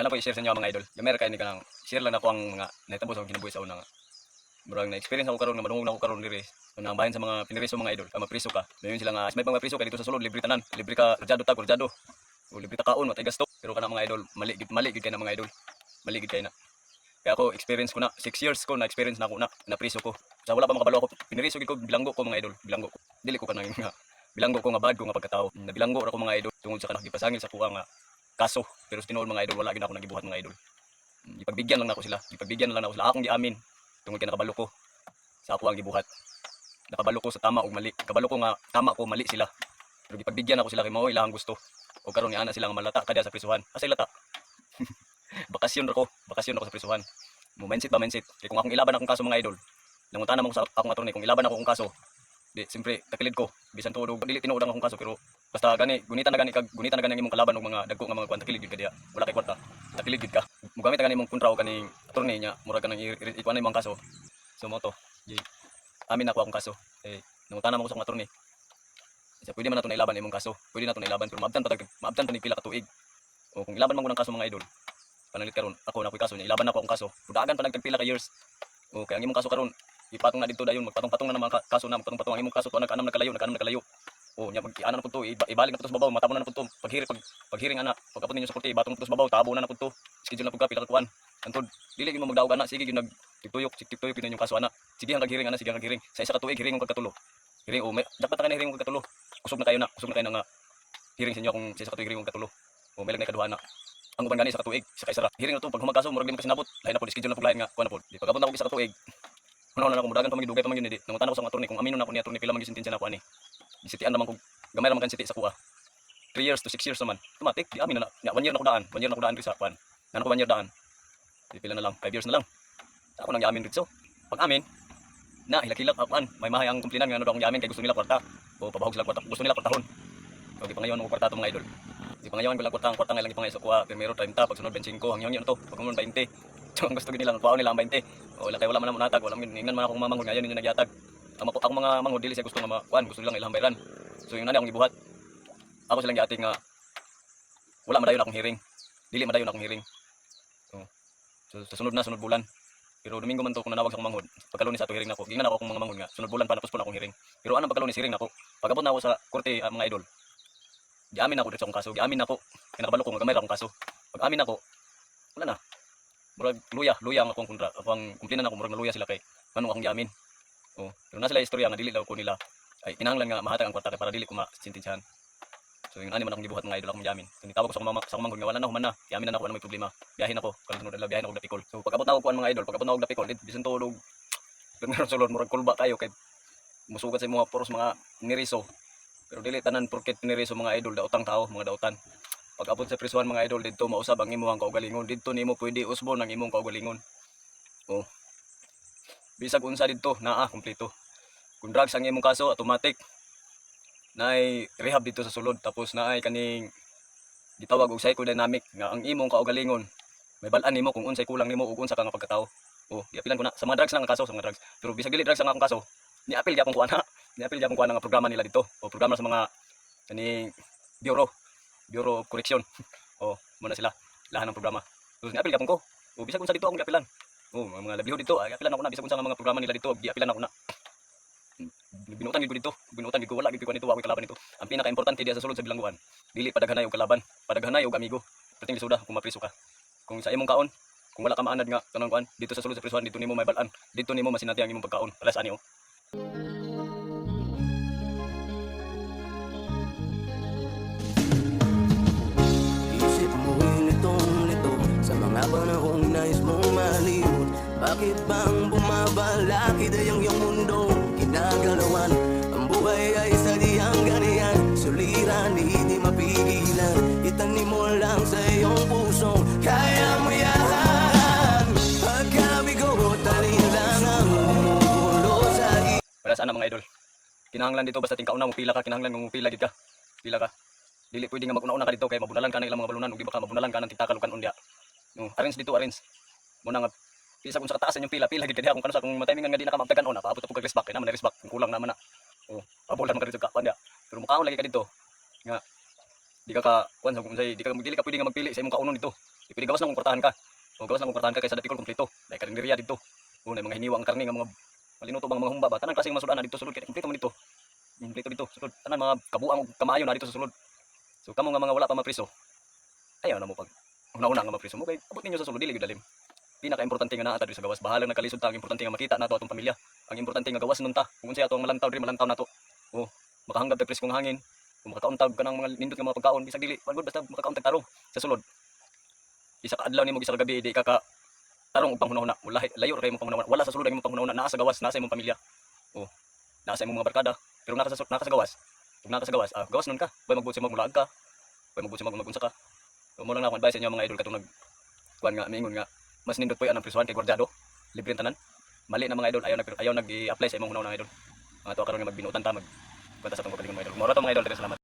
Nala po i-share sa inyo mga idol. Gamer kay ni kanang share lang ako ang mga nahitabo sa akong kinabuhi sa una nga. Murag na experience ako karon nga madungog na ako karon diri. So nang sa mga piniriso mga idol, kay mapriso ka. Mayon sila nga may mga priso kay dito sa sulod libre tanan. Libre ka rajado tag rajado. O libre ta kaon matay gasto. Pero kana mga idol, mali gid mali gid kay na mga idol. Mali gid kay na. Kaya ako experience ko na 6 years ko na experience na ako na na priso ko. Sa wala pa makabalo ako piniriso gid ko bilanggo ko mga idol, bilanggo ko. Dili ko kanang nga bilanggo ko nga bad ko nga pagkatao. Nabilanggo ra ko mga idol tungod sa kanang gipasangil sa kuha nga kaso pero tinuod mga idol wala gid ako nagibuhat mga idol. Mm, ipagbigyan lang nako sila. Ipagbigyan lang nako sila. Akong giamin. Tungod kay nakabalo ko sa ako ang gibuhat. Nakabalo ko sa tama ug mali. Kabalo ko nga tama ko mali sila. Pero gipagbigyan ako sila kay mao ilahang gusto. O karon ni ana sila nga malata kada sa prisuhan. Asa lata. Bakasyon ra ko bakasyon ako sa prisuhan. Mo mindset ba mindset kay kung akong ilaban akong kaso mga idol nanguntanan mo ko sa akong attorney. Kung ilaban ako kung kaso di siyempre takilid ko. Bisan tuod dili tinuod ang akong kaso pero basta gani gunitan na gani kag gunitan na gani imong kalaban og mga dagko nga mga kwan takilid gid ka diha wala kay kwarta takilid gid ka mugamit na gani imong kontra o kaning attorney niya mura ka nang ikuan na imong kaso so mo to di amin ako akong kaso eh nanguntanan mo ko sa akong attorney Kasi pwede man nato na ilaban imong kaso pwede nato na ilaban pero maabtan tag maabtan pa ni pila ka tuig o kung ilaban man ko ng kaso mga idol panalit karon ako na ko'y kaso niya ilaban na ako ang kaso kudagan pa nagtagpila ka years o kaya ang imong kaso karon ipatong na dito dayon magpatong-patong na ka- kaso na magpatong-patong ang imong kaso to nagkanam nagkalayo nagkanam nagkalayo o nya mag ana na pud to iba, ibalik na pud babaw matabo na na pud to paghiri pag paghiring ana pagkapon ninyo sa korte ibatong pud babaw tabo na na pud to schedule na pud ka pila ka kuan antod dili gyud magdaog ana sige gyud nag tiktuyok tiktuyok gyud yung kaso ana. Sige hanggang hiring ana sige hanggang hiring. Sa isa ka tuig hiring mo kagkatulo hiring o may dapat na kayo hiring mo kagkatulo kusog na kayo na kusog na kayo na nga hiring sa inyo kung sa isa ka tuig hiring mo kagkatulo o may lang na ikaduha na. Ang uban gani sa katuig sa kaisara hiring na to pag humagaso murag di mo kasi nabot lain na po schedule na po lain nga kuan na po. Di pagkabot na ko sa katuig Ano na ako mudagan pa magidugay pa man yun di nangutan ako sa attorney kung amino na ako ni attorney pila man yung sentensya na ako ani disitian naman kung gamay naman kan siti sa kuha. 3 years to 6 years naman. Automatic di amin na na 1 year na ko daan. 1 year na ko daan dito sa kuan nan ko 1 year daan. Di pila na lang 5 years na lang. Ako nang yamin dito. Pag amin na hilak-hilak ako an may mahay ang kumplinan nga ano daw akong yamin kay gusto nila kwarta. O pabahog sila kwarta gusto nila kwartahon. O di pa ngayon ako kwarta to mga idol. Di pa ngayon ko lang kwarta ang kwarta nga lang ipangay sa kuha. Primero 30 pag sunod 25 hanggang yun to. Pag kumun 20 So, ang gusto nila kuha nila ang 20 o wala kay wala man na natag wala man ingnan man ako manghod ngayon ninyo nagyatag ang, ang mga manghod dili siya gusto nga makuan gusto nilang ilang bayran. So yung nani akong gibuhat. Ako silang giating nga wala madayon akong hearing. Dili madayon akong hearing. So, so sa sunod na sunod bulan. Pero domingo man to kung nanawag sa akong manghod pagkalunis ato hearing nako gingan ako akong mga manghod nga. Sunod bulan pa napos po na akong hearing. Pero anong pagkalunis hearing nako? Pagabot na ako sa korte ah, mga idol. Giamin ako sa akong kaso giamin ako kaya nakabalo ko nga gamay ra akong kaso. Pag amin ako wala na. Murag luya luya ang akong kontra akong kumplinan ako murag luya sila kay ano akong giamin oh pero nasa sila istorya nga dili daw ko nila ay kinahanglan nga mahatag ang kwarta para dili ko masintensyahan so yung ani man akong gibuhat mga idol akong giamin so nitawag ko sa akong mama sa akong manghod nga wala na human na giamin na ako ano may problema. Biyahin ako kan sunod na biyahin ako na Bicol. So pag abot na ako kuan mga idol pag abot na ako na Bicol dit bisan tulog pero meron sulod murag kulba kayo kay musugat sa mga puros mga niriso. Pero dili tanan porket niriso mga idol daotang tao mga daotan. Pag abot sa prisuhan mga idol didto mausab ang imong kaugalingon didto nimo pwede usbon ang imong kaugalingon oh bisag unsa didto naa kompleto kung drugs ang imong kaso automatic naay rehab dito sa sulod tapos naay kaning gitawag og psychodynamic nga ang imong kaugalingon may balaan nimo kung unsay kulang nimo ug unsa ka nga pagkatao oh giapilan ko na sa mga drugs lang ang kaso sa mga drugs pero bisag dili drugs ang akong kaso ni apil gyapon ko ana ni apil gyapon ko ana nga programa nila dito o programa sa mga kaning bureau Bureau of Correction. oh, muna sila. Lahan ng programa. So, ni-apil kapon ko. O, bisag unsa dito akong giapilan. Oh, mga livelihood dito, ay apilan ako na. Bisag unsa nga mga programa nila dito, giapilan ako na. Binutan gid dito. Binutan gid ko wala gid ko nito, ako kalaban nito. Ang pinaka-importante diya sa sulod sa bilangguan, dili padaghanay og kalaban, padaghanay og amigo. Perting lisuda kung mapriso ka. Kung sa imong kaon, kung wala ka maanad nga kanang kuan, dito sa sulod sa prisuhan, dito nimo may balaan. Dito nimo masinati ang imong pagkaon. Para sa ani oh. Bakit bang bumabalakid ay ang iyong mundo Ginagalawan Ang buhay ay sadyang ganyan Suliran, hindi mapigilan Itanim mo lang sa iyong puso Kaya mo yan Pagkabigo, talin lang ang umuulo sa Para sa ana mga idol. Kinahanglan dito basta tingkauna mo pila ka, kinahanglan mo pila gid ka. Pila ka. Dili pwede nga maguna-una ka dito kay mabunalan ka ng ilang mga balunan ug di ba ka mabunalan ka ng titakalukan unya. No, arrange dito arrange. Muna nga pisa kung sa kataasan yung pila, pila gid ka diha kung kano sa kung matimingan nga di na ka maptagan ona, paabot kag respect kay naman na kung kulang naman na. Oh, pabulan man ka dito ka panda. Pero mukaon lagi ka dito. Nga di ka ka kuan sa kung say di ka dili ka pwede nga magpili sa imong kaunon dito. Dipili gawas na kung kwartahan ka. O gawas na kung kwartahan ka kaysa dati ko kompleto. Dahil karinderya dito. O na mga hiniwa ang karne nga mga malinuto bang mga humba ba. Tanan klaseng masudana dito sulod kay kompleto man dito. Kompleto dito sulod. Tanan mga kabuang kamayo na dito sa sulod. So kamo nga mga wala pa mapriso. Ayaw na mo pag una-una nga mapriso mo kay abot ninyo sa sulod dili gyud lalim. Pinaka importante nga naa diri sa gawas. Bahala nakalisod ta ang importante nga makita nato atong pamilya. Ang importante nga gawas nun ta. Kung unsay ato ang malantaw diri malantaw nato. O makahanggap ta preskong hangin. Kung makakauntag ka ng mga nindot nga mga pagkaon bisag dili pagod basta makakauntag tarong sa sulod. Isa ka adlaw nimo isa ka gabi di ka ka tarong og panghunahuna. Wala layo ra kay mo panghunahuna. Wala sa sulod ang imong panghunahuna naa sa gawas, naa sa imong pamilya. O naa sa imong mga barkada. Pero naka sa naka sa gawas. Kung naka sa gawas, ah, gawas nun ka. Bay magbuot si magmulag ka. Bay magbuot si magunsa ka. So mo lang na akong advice sa inyo mga idol katong nag kuan nga mingon nga mas nindot po yan ang prisuhan kay Guardiado. Libre tanan. Mali na mga idol ayaw nag ayaw nag-i-apply sa imong hunahuna mga idol. Mga to karon nga magbinutan ta mag sa tong kapiling mga idol. Mora to mga idol, salamat.